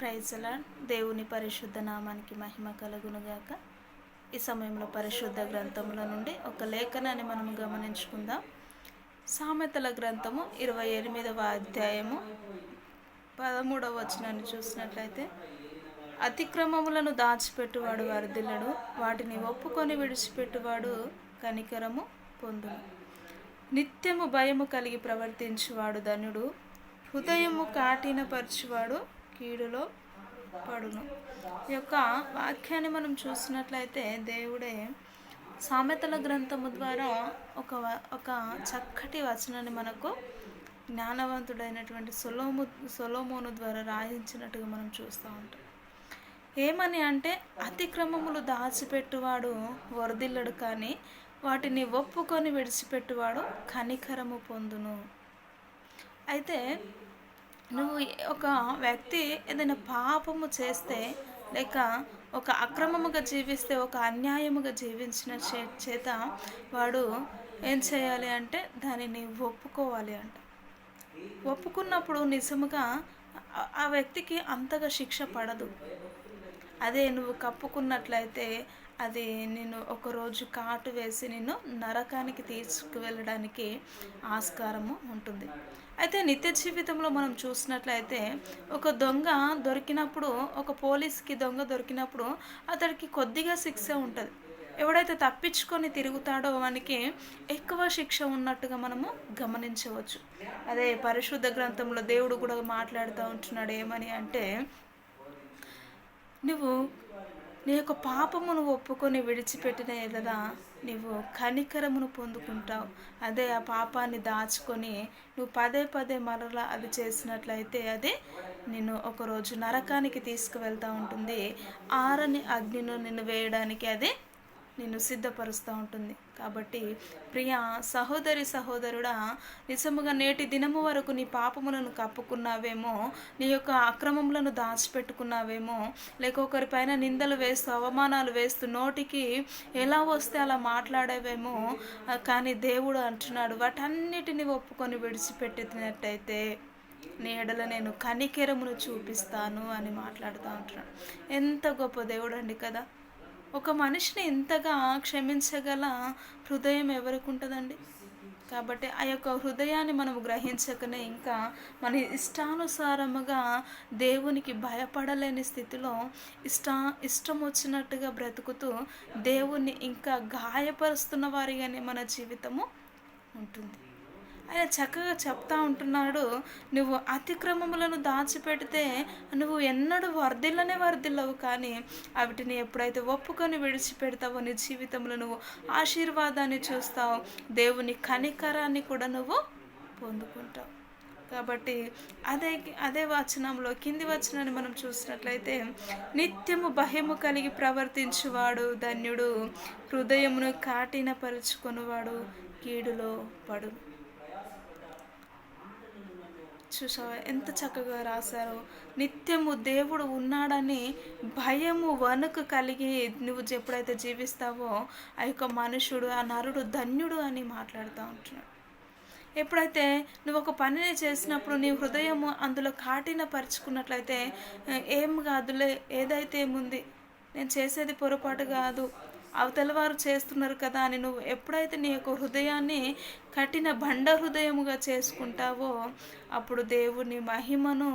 ప్రైజ్లా దేవుని పరిశుద్ధ నామానికి మహిమ కలుగునుగాక. ఈ సమయంలో పరిశుద్ధ గ్రంథముల నుండి ఒక లేఖనాన్ని మనం గమనించుకుందాం. సామెతల గ్రంథము ఇరవై ఎనిమిదవ అధ్యాయము పదమూడవ వచనాన్ని చూసినట్లయితే అతిక్రమములను దాచిపెట్టువాడు వరదిల్లడు వాటిని ఒప్పుకొని విడిచిపెట్టువాడు కనికరము పొందును. నిత్యము భయము కలిగి ప్రవర్తించువాడు ధనుడు హృదయము కాఠినపరచువాడు కీడులో పడును. ఈ యొక్క వాక్యాన్ని మనం చూసినట్లయితే దేవుడే సామెతల గ్రంథము ద్వారా ఒక వ- ఒక చక్కటి వచనాన్ని మనకు జ్ఞానవంతుడైనటువంటి సొలోము సొలోమోను ద్వారా రాయించినట్టుగా మనం చూస్తూ ఉంటాం. ఏమని అంటే అతిక్రమములు దాచిపెట్టువాడు వరదిల్లడు కానీ వాటిని ఒప్పుకొని విడిచిపెట్టువాడు కనికరము పొందును. అయితే నువ్వు ఒక వ్యక్తి ఏదైనా పాపము చేస్తే లేక ఒక అక్రమముగా జీవిస్తే ఒక అన్యాయముగా జీవించిన చే చేత వాడు ఏం చేయాలి అంటే దానిని ఒప్పుకోవాలి అంట. ఒప్పుకున్నప్పుడు నిజముగా ఆ- ఆ వ్యక్తికి అంతగా శిక్ష పడదు. అదే నువ్వు కప్పుకున్నట్లయితే అది నేను ఒకరోజు కాటు వేసి నేను నరకానికి తీసుకువెళ్ళడానికి ఆస్కారము ఉంటుంది. అయితే నిత్య జీవితంలో మనం చూసినట్లయితే ఒక దొంగ దొరికినప్పుడు ఒక పోలీస్కి దొంగ దొరికినప్పుడు అతడికి కొద్దిగా శిక్ష ఉంటుంది. ఎవడైతే తప్పించుకొని తిరుగుతాడో వానికి ఎక్కువ శిక్ష ఉన్నట్టుగా మనము గమనించవచ్చు. అదే పరిశుద్ధ గ్రంథంలో దేవుడు కూడా మాట్లాడుతూ ఉంటున్నాడు ఏమని అంటే నువ్వు నీ యొక్క పాపమును ఒప్పుకొని విడిచిపెట్టిన ఎడల నీవు కనికరమును పొందుకుంటావు. అదే ఆ పాపాన్ని దాచుకొని నువ్వు పదే పదే మరలా అది చేసినట్లయితే అది నిన్ను ఒకరోజు నరకానికి తీసుకువెళ్తూ ఉంటుంది. ఆరని అగ్నిను నిన్ను వేయడానికి అది నిన్ను సిద్ధపరుస్తూ ఉంటుంది. కాబట్టి ప్రియ సహోదరి సహోదరుడా నిజముగా నేటి దినము వరకు నీ పాపములను కప్పుకున్నావేమో నీ యొక్క అక్రమములను దాచిపెట్టుకున్నావేమో లేక ఒకరిపైన నిందలు వేస్తూ అవమానాలు వేస్తూ నోటికి ఎలా వస్తే అలా మాట్లాడేవేమో కానీ దేవుడు అంటున్నాడు వాటన్నిటిని ఒప్పుకొని విడిచిపెట్టినట్టయితే నీ ఎడల నేను కనికెరమును చూపిస్తాను అని మాట్లాడుతూ ఉంటున్నాడు. ఎంత గొప్ప దేవుడు అండి కదా. ఒక మనిషిని ఇంతగా క్షమించగల హృదయం ఎవరికి ఉంటుందండి? కాబట్టి ఆ యొక్క హృదయాన్ని మనం గ్రహించకనే ఇంకా మన ఇష్టానుసారముగా దేవునికి భయపడలేని స్థితిలో ఇష్ట ఇష్టం వచ్చినట్టుగా బ్రతుకుతూ దేవుణ్ణి ఇంకా గాయపరుస్తున్న వారిగానే మన జీవితము ఉంటుంది. ఆయన చక్కగా చెప్తా ఉంటున్నాడు నువ్వు అతిక్రమములను దాచిపెడితే నువ్వు ఎన్నడూ వర్ధిల్లనే వర్ధిల్లవు కానీ వాటిని ఎప్పుడైతే ఒప్పుకొని విడిచిపెడతావో నీ జీవితంలో నువ్వు ఆశీర్వాదాన్ని చూస్తావు. దేవుని కనికరాన్ని కూడా నువ్వు పొందుకుంటావు. కాబట్టి అదే అదే వచనంలో కింది వచనాన్ని మనం చూసినట్లయితే నిత్యము భయము కలిగి ప్రవర్తించువాడు ధన్యుడు హృదయమును కాటినపరుచుకునివాడు కీడులో పడు చూసావా? ఎంత చక్కగా రాశారో. నిత్యము దేవుడు ఉన్నాడని భయము వణుకు కలిగి నువ్వు ఎప్పుడైతే జీవిస్తావో ఆ యొక్క మనుషుడు ఆ నరుడు ధన్యుడు అని మాట్లాడుతూ ఉంటున్నాడు. ఎప్పుడైతే నువ్వు ఒక పనిని చేసినప్పుడు నీ హృదయము అందులో కాటిన పరుచుకున్నట్లయితే ఏం కాదులే ఏదైతే ఏముంది నేను చేసేది పొరపాటు కాదు అవతల వారు చేస్తున్నారు కదా అని నువ్వు ఎప్పుడైతే నీ యొక్క హృదయాన్ని కఠిన బండ హృదయముగా చేసుకుంటావో అప్పుడు దేవుని మహిమను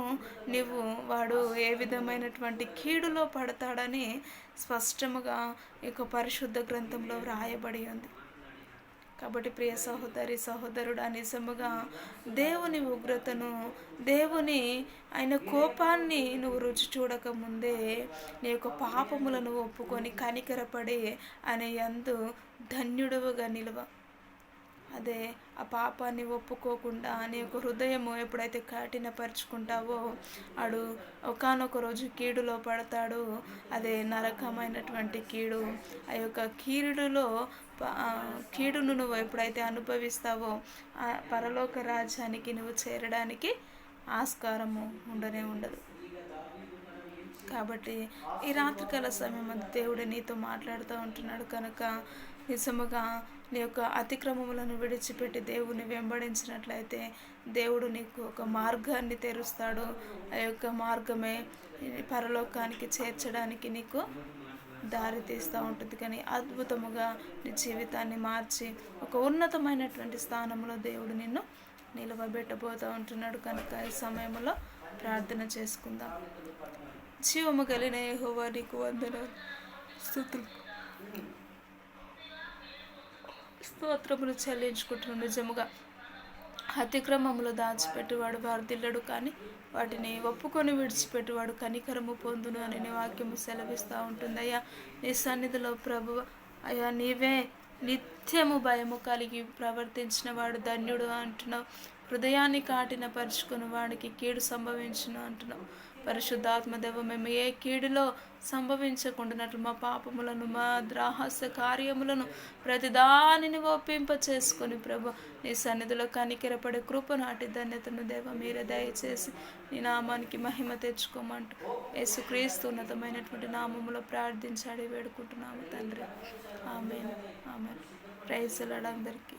నువ్వు వాడు ఏ విధమైనటువంటి కీడులో పడతాడని స్పష్టముగా ఈ యొక్క పరిశుద్ధ గ్రంథంలో వ్రాయబడి ఉంది. కాబట్టి ప్రియ సహోదరి సహోదరుడు నిజముగా దేవుని ఉగ్రతను దేవుని ఆయన కోపాన్ని నువ్వు రుచి చూడక ముందే నీ యొక్క పాపములను ఒప్పుకొని కనికరపడి అనే యందు ధన్యుడవుగా నిలువ. అదే ఆ పాపాన్ని ఒప్పుకోకుండా నీ యొక్క హృదయము ఎప్పుడైతే కఠినపరుచుకుంటావో అడు ఒకనొక రోజు కీడులో పడతాడు. అదే నరకమైనటువంటి కీడు. ఆ యొక్క కీడులో ప- కీడును నువ్వు ఎప్పుడైతే అనుభవిస్తావో ఆ పరలోక రాజ్యానికి నువ్వు చేరడానికి ఆస్కారము ఉండనే ఉండదు. కాబట్టి ఈ రాత్రికాల సమయం దేవుడు నీతో మాట్లాడుతూ ఉంటున్నాడు కనుక నిజముగా నీ యొక్క అతిక్రమములను విడిచిపెట్టి దేవుని వెంబడించినట్లయితే దేవుడు నీకు ఒక మార్గాన్ని తెరుస్తాడు. ఆ యొక్క మార్గమే పరలోకానికి చేర్చడానికి నీకు దారి తీస్తూ ఉంటుంది. కానీ అద్భుతముగా నీ జీవితాన్ని మార్చి ఒక ఉన్నతమైనటువంటి స్థానంలో దేవుడు నిన్ను నిలవబెట్టబోతూ ఉంటున్నాడు. కనుక ఈ సమయంలో ప్రార్థన చేసుకుందాం. జీవము కలిగిన యహోవా నీకు వందనాలు. స్థుతులు స్తోత్రములు చెల్లించుకుంటున్నాను నిజముగా. అతిక్రమములు దాచిపెట్టువాడు వారు కానీ వాటిని ఒప్పుకొని విడిచిపెట్టువాడు కనికరము పొందును అని నీ వాక్యము సెలవిస్తూ ఉంటుంది. అయ్యా నీ సన్నిధిలో ప్రభు అయ్యా నీవే నిత్యము భయము కలిగి ప్రవర్తించిన వాడు ధన్యుడు అంటున్నావు. హృదయాన్ని కాటిన పరుచుకుని వాడికి కీడు సంభవించును అంటున్నావు. పరిశుద్ధాత్మదేవ మేము ఏ కీడులో సంభవించకుండానట్లు మా పాపములను మా ద్రాహస్య కార్యములను ప్రతిదానిని ఒప్పింప చేసుకొని ప్రభు నీ సన్నిధిలో కనికెరపడే కృప నాటి ధన్యతను దేవ మీరే దయచేసి నీ నామానికి మహిమ తెచ్చుకోమంటూ యేసుక్రీస్తు ఉన్నతమైనటువంటి నామములో ప్రార్థించాడి వేడుకుంటున్నాము తండ్రి. ఆమె ఆమె ప్రైజ్ అందరికీ.